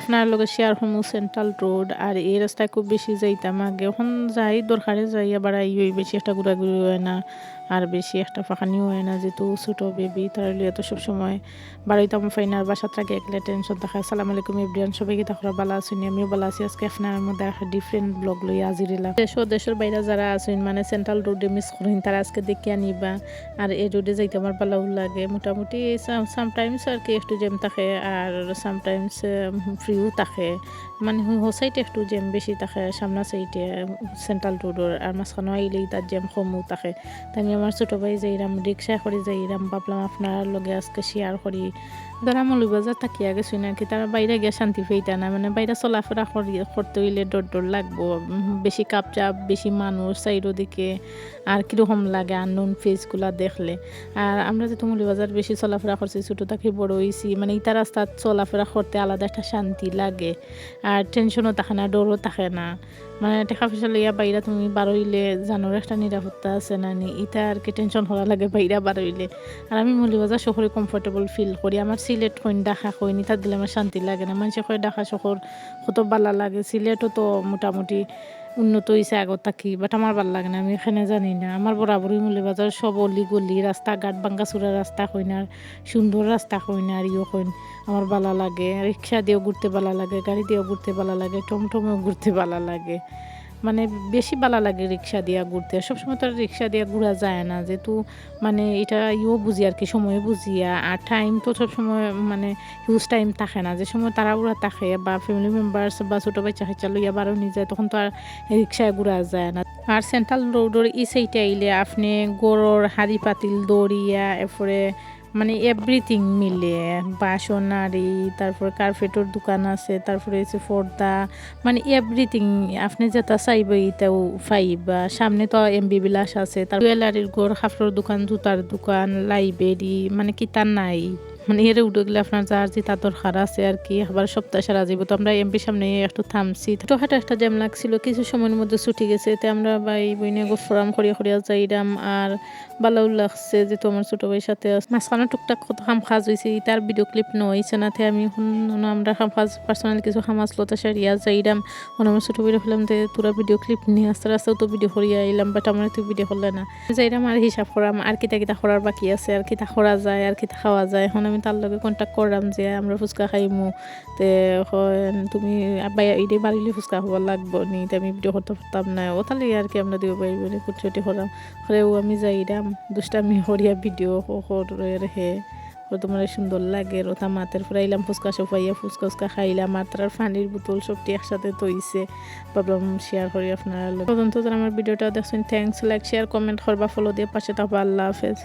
আপনার লগে শেয়ার হমু সেন্ট্রাল রোড আর এই রাস্তায় খুব বেশি যাইতাম আগে। এখন যাই, দরকারে যাই, আবার আই ওই বেশি একটা ঘোরাঘুরি হয় না, আর বেশি একটা ফাঁকানিও হয় না, যেহেতু ছোটো বেবি তার লিয়ে তো সবসময় বাড়িতে আমার ফাইনার বাসার থাকে একলে টেনশন থাকে সালাম আলাইকুম এভরিয়ান সবাইকে তখন ভালো আছেন? আমিও ভালো আছি। আজকে আপনার মধ্যে একটা ডিফারেন্ট ব্লগ লই আজির এলাম দেশ দেশের বাইরে যারা আছেন মানে সেন্ট্রাল রোডে মিস করেন, তারা আজকে দেখে আনিবা। আর এই রোডে যাইতে আমার ভালো লাগে। মোটামুটি সামটাইমস আর কি একটু জ্যাম থাকে, আর সামটাইমস ফ্রিও থাকে। মানে হো সাইডে একটু জ্যাম বেশি থাকে, সামনা সাইডে সেন্ট্রাল রোডের আর মাঝখানে আইলেই তার জেম কমও থাকে। তাই আমি আমার ছোটো ভাই যাইরাম রিক্সা করে যাইরাম ভাবলাম আপনার লগে আজকে শেয়ার করি যারা মৌলবাজার থাকিয়া গেছি নাকি তারা বাইরে গিয়ে শান্তি পেইতা না মানে বাইরে চলাফেরা করি করতে হইলে ডর ডর লাগবো। বেশি কাপ চাপ বেশি মানুষ সাইডো দিকে আর কীরকম লাগে আননোন ফেসগুলা দেখলে। আর আমরা যেহেতু মৌলবাজার বেশি চলাফেরা করছি ছোটো থাকি বড় হয়েছি মানে ইটা রাস্তাত চলাফেরা করতে আলাদা একটা শান্তি লাগে। আর টেনশনও থাকে না, ডরও থাকে না। মানে টেকা পয়সা লইয়া বাইরা তুমি বারোইলে, জানোর একটা নিরাপত্তা আছে না নি ইটা আর কি টেনশন হওয়া লাগে বাইরা বারোইলে। আর আমি মৌলিবাজার শহরে কমফোর্টেবল ফিল করি। আমার সিলেট কইন দেখা কইনি তার দিলে আমার শান্তি লাগে না। মানুষে কয় দেখা শহর কত বালা লাগে। সিলেটও তো মোটামুটি উন্নত হয়েছে আগত থাকি বাট আমার ভালো লাগে না, আমি এখানে জানি না। আমার বরাবরই বাজার সব অলি গলি রাস্তাঘাট বাঙ্গাচুরা রাস্তা হয় না সুন্দর রাস্তা হয় না আর ইয়ে হয় আমার ভালো লাগে। রিক্সা দিয়েও ঘুরতে ভালো লাগে, গাড়ি দিয়েও ঘুরতে ভালো লাগে, টমটমেও ঘুরতে ভালো লাগে। মানে বেশি ভালো লাগে রিক্সা দিয়া ঘুরতে। সবসময় তো আর রিক্সা দিয়া ঘোরা যায় না। যেহেতু মানে এটা ইও বুঝি আর কি সময় বুঝিয়া আর টাইম তো সবসময় মানে হিউজ টাইম থাকে না। যে সময় তারা উড়া থাকে বা ফ্যামিলি মেম্বার্স বা ছোটো বাচ্চা খাচ্চা লইয়া বারো নিয়ে যায়, তখন তো আর রিক্সায় ঘোরা যায় না। আর সেন্ট্রাল রোডের ই সাইডে আইলে আপনি গরুর হাড়ি পাতিল দড়িয়া, এরপরে মানে এভরিথিং মিলে। বাসনারি, তারপর কার্পেটের দোকান আছে, তারপরে হচ্ছে ফর্দা মানে এভরিথিং আপনি যেটা চাইব এটাও পাইবা সামনে তো এমবি বিলাস আছে, তার জুয়েলারির ঘর, কাপড়ের দোকান, জুতার দোকান লাইব্রেরি মানে কিতা নাই। মানে এর উঠে গেলে আপনার যার যেটা দরকার আছে আর কি। আবার সপ্তাহ সারা যাব তো আমরা এমপি সামনে একটু থামছি। তো একটা জ্যাম লাগছিল, কিছু সময়ের মধ্যে ছুটি গেছে এতে আমরা ভাই বইনে গোফরাম করিয়া করিয়া যাইরাম। আর ভালোও লাগছে যে তোমার ছোট ভাইয়ের সাথে মাঝখানে টুকটাক কত খাম খাজ হয়েছে তার ভিডিও ক্লিপ নইছে না, তে আমি আমরা খাম খাজ পার্সোনাল কিছু খাম আসলো তা সারিয়া যাইরাম। মানে আমার ছোট ভাইয়ের হলাম যে তোরা ভিডিও ক্লিপ নিয়ে আস্তে আস্তেও তো ভিডিও করিয়া আইলাম বাট আমার তো ভিডিও করলে না। যাইরাম আর হিসাব করাম, আর কিতা কিতা করার বাকি আছে, আর কিতা করা যায়, আর কিতা খাওয়া যায়, এখন আমি তার লগে কন্ট্যাক্ট করলাম যে আমরা ফুচকা খাইমু। তে তুমি আব্বাই এইটাই বাড়িলে ফুচকা খাবার লাগবো নি, তে আমি ভিডিও করতে পারতাম না। ও তাহলে আর কি আমরা দিব পারিব নি কুচুটি করাম হলেও আমি যাইরাম দুষ্টামি হরিয়া ভিডিও হে ও তোমার সুন্দর লাগে রোথা মাতের ফুরাইলাম ফুচকা সফাইয়া ফুচকা ফুচকা খাইলাম, আর তার পানির বোতল সবটি একসাথে তৈছে ভাবলাম শেয়ার করি আপনারা তদন্ত আমার ভিডিওটা দেখছেন থ্যাংকস লাইক শেয়ার কমেন্ট করবা ফলো দিয়ে পাশে থাকবা। আল্লাহ হাফেজ।